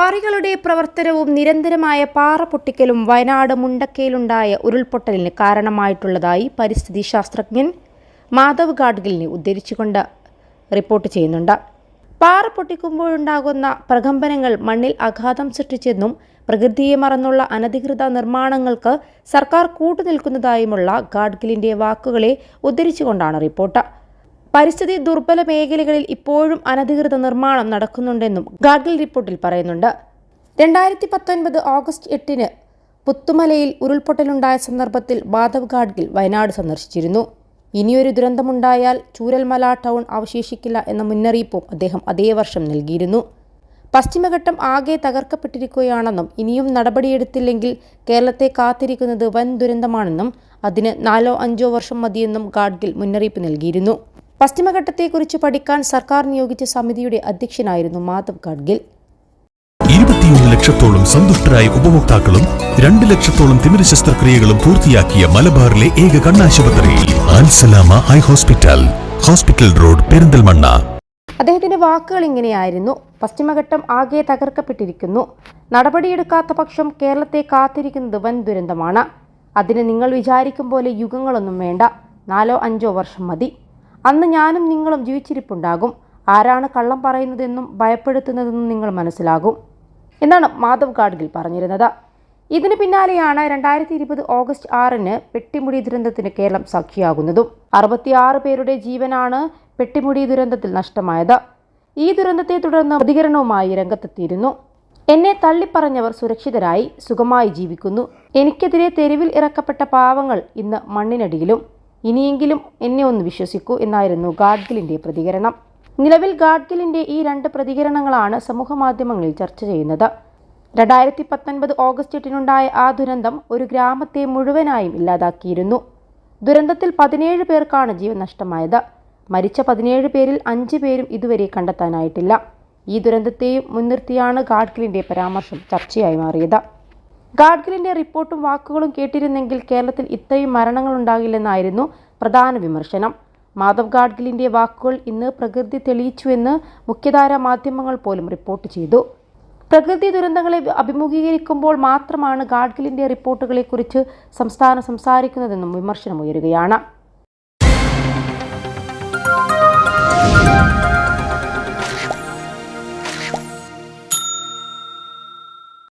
ക്വാറികളുടെ പ്രവർത്തനവും നിരന്തരമായ പാറ പൊട്ടിക്കലും വയനാട് മുണ്ടക്കയിലുണ്ടായ ഉരുൾപൊട്ടലിന് കാരണമായിട്ടുള്ളതായി പരിസ്ഥിതി ശാസ്ത്രജ്ഞൻ മാധവ് ഗാഡ്ഗിലിനെ ഉദ്ധരിച്ചുകൊണ്ട് റിപ്പോർട്ട് ചെയ്യുന്നുണ്ട്. പാറ പൊട്ടിക്കുമ്പോഴുണ്ടാകുന്ന പ്രകമ്പനങ്ങൾ മണ്ണിൽ ആഘാതം സൃഷ്ടിച്ചെന്നും പ്രകൃതിയെ മറന്നുള്ള അനധികൃത നിർമ്മാണങ്ങൾക്ക് സർക്കാർ കൂട്ടുനിൽക്കുന്നതായുമുള്ള ഗാഡ്ഗിലിന്റെ വാക്കുകളെ ഉദ്ധരിച്ചുകൊണ്ടാണ് റിപ്പോർട്ട്. പരിസ്ഥിതി ദുർബല മേഖലകളിൽ ഇപ്പോഴും അനധികൃത നിർമ്മാണം നടക്കുന്നുണ്ടെന്നും ഗാഡ്ഗിൽ റിപ്പോർട്ടിൽ പറയുന്നുണ്ട്. രണ്ടായിരത്തി പത്തൊൻപത് ഓഗസ്റ്റ് എട്ടിന് പുത്തുമലയിൽ ഉരുൾപൊട്ടലുണ്ടായ സന്ദർഭത്തിൽ മാധവ് ഗാഡ്ഗിൽ വയനാട് സന്ദർശിച്ചിരുന്നു. ഇനിയൊരു ദുരന്തമുണ്ടായാൽ ചൂരൽമല ടൗൺ അവശേഷിക്കില്ല എന്ന മുന്നറിയിപ്പും അദ്ദേഹം അതേ വർഷം നൽകിയിരുന്നു. പശ്ചിമഘട്ടം ആകെ തകർക്കപ്പെട്ടിരിക്കുകയാണെന്നും ഇനിയും നടപടിയെടുത്തില്ലെങ്കിൽ കേരളത്തെ കാത്തിരിക്കുന്നത് വൻ ദുരന്തമാണെന്നും അതിന് നാലോ അഞ്ചോ വർഷം മതിയെന്നും ഗാഡ്ഗിൽ മുന്നറിയിപ്പ് നൽകിയിരുന്നു. പശ്ചിമഘട്ടത്തെക്കുറിച്ച് പഠിക്കാൻ സർക്കാർ നിയോഗിച്ച സമിതിയുടെ അധ്യക്ഷനായിരുന്നു മാധവ് ഗാഡ്ഗിൽ ഇരുപത്തിയൊന്ന് ലക്ഷത്തോളം സന്തുഷ്ടരായ ഉപഭോക്താക്കളും രണ്ട് ലക്ഷത്തോളം തിമിര ശസ്ത്രക്രിയകളും പൂർത്തിയാക്കിയ മലബാറിലെ ഏക കണ്ണാശുപത്രി Alsalama eye hospital hospital road Perinthalmanna. അദ്ദേഹത്തിന്റെ വാക്കുകൾ ഇങ്ങനെയായിരുന്നു. പശ്ചിമഘട്ടം ആകെ തകർക്കപ്പെട്ടിരിക്കുന്നു. നടപടിയെടുക്കാത്ത പക്ഷം കേരളത്തെ കാത്തിരിക്കുന്നത് വൻ ദുരന്തമാണ്. അതിന് നിങ്ങൾ വിചാരിക്കും പോലെ യുഗങ്ങളൊന്നും വേണ്ട. നാലോ അഞ്ചോ വർഷം മതി. അന്ന് ഞാനും നിങ്ങളും ജീവിച്ചിരിപ്പുണ്ടാകും. ആരാണ് കള്ളം പറയുന്നതെന്നും ഭയപ്പെടുത്തുന്നതെന്നും നിങ്ങൾ മനസ്സിലാകും. എന്നാണ് മാധവ് ഗാഡ്ഗിൽ പറഞ്ഞിരുന്നത്. ഇതിന് പിന്നാലെയാണ് രണ്ടായിരത്തി ഇരുപത് ഓഗസ്റ്റ് ആറിന് പെട്ടിമുടി ദുരന്തത്തിന് കേരളം സാക്ഷിയാകുന്നതും അറുപത്തിയാറ് പേരുടെ ജീവനാണ് പെട്ടിമുടി ദുരന്തത്തിൽ നഷ്ടമായത്. ഈ ദുരന്തത്തെ തുടർന്ന് പ്രതികരണവുമായി രംഗത്തെത്തിയിരുന്നു. എന്നെ തള്ളിപ്പറഞ്ഞവർ സുരക്ഷിതരായി സുഖമായി ജീവിക്കുന്നു. എനിക്കെതിരെ തെരുവിൽ ഇറക്കപ്പെട്ട പാവങ്ങൾ ഇന്ന് മണ്ണിനടിയിലും. ഇനിയെങ്കിലും എന്നെ ഒന്ന് വിശ്വസിക്കൂ എന്നായിരുന്നു ഗാഡ്ഗിലിന്റെ പ്രതികരണം. നിലവിൽ ഗാഡ്ഗിലിന്റെ ഈ രണ്ട് പ്രതികരണങ്ങളാണ് സമൂഹമാധ്യമങ്ങളിൽ ചർച്ച ചെയ്യുന്നത്. രണ്ടായിരത്തി പത്തൊൻപത് ഓഗസ്റ്റ് എട്ടിനുണ്ടായ ആ ദുരന്തം ഒരു ഗ്രാമത്തെ മുഴുവനായും ഇല്ലാതാക്കിയിരുന്നു. ദുരന്തത്തിൽ പതിനേഴ് പേർക്കാണ് ജീവൻ നഷ്ടമായത്. മരിച്ച പതിനേഴ് പേരിൽ അഞ്ച് പേരും ഇതുവരെ കണ്ടെത്താനായിട്ടില്ല. ഈ ദുരന്തത്തെയും മുൻനിർത്തിയാണ് ഗാഡ്ഗിലിന്റെ പരാമർശം ചർച്ചയായി മാറിയത്. ഗാഡ്ഗിലിന്റെ റിപ്പോർട്ടും വാക്കുകളും കേട്ടിരുന്നെങ്കിൽ കേരളത്തിൽ ഇത്രയും മരണങ്ങൾ ഉണ്ടാകില്ലെന്നായിരുന്നു പ്രധാന വിമർശനം. മാധവ് ഗാഡ്ഗിലിന്റെ വാക്കുകൾ ഇന്ന് പ്രകൃതി തെളിയിച്ചുവെന്ന് മുഖ്യധാര മാധ്യമങ്ങൾ പോലും റിപ്പോർട്ട് ചെയ്തു. പ്രകൃതി ദുരന്തങ്ങളെ അഭിമുഖീകരിക്കുമ്പോൾ മാത്രമാണ് ഗാഡ്ഗിലിന്റെ റിപ്പോർട്ടുകളെക്കുറിച്ച് സംസ്ഥാനം സംസാരിക്കുന്നതെന്നും വിമർശനമുയരുകയാണ്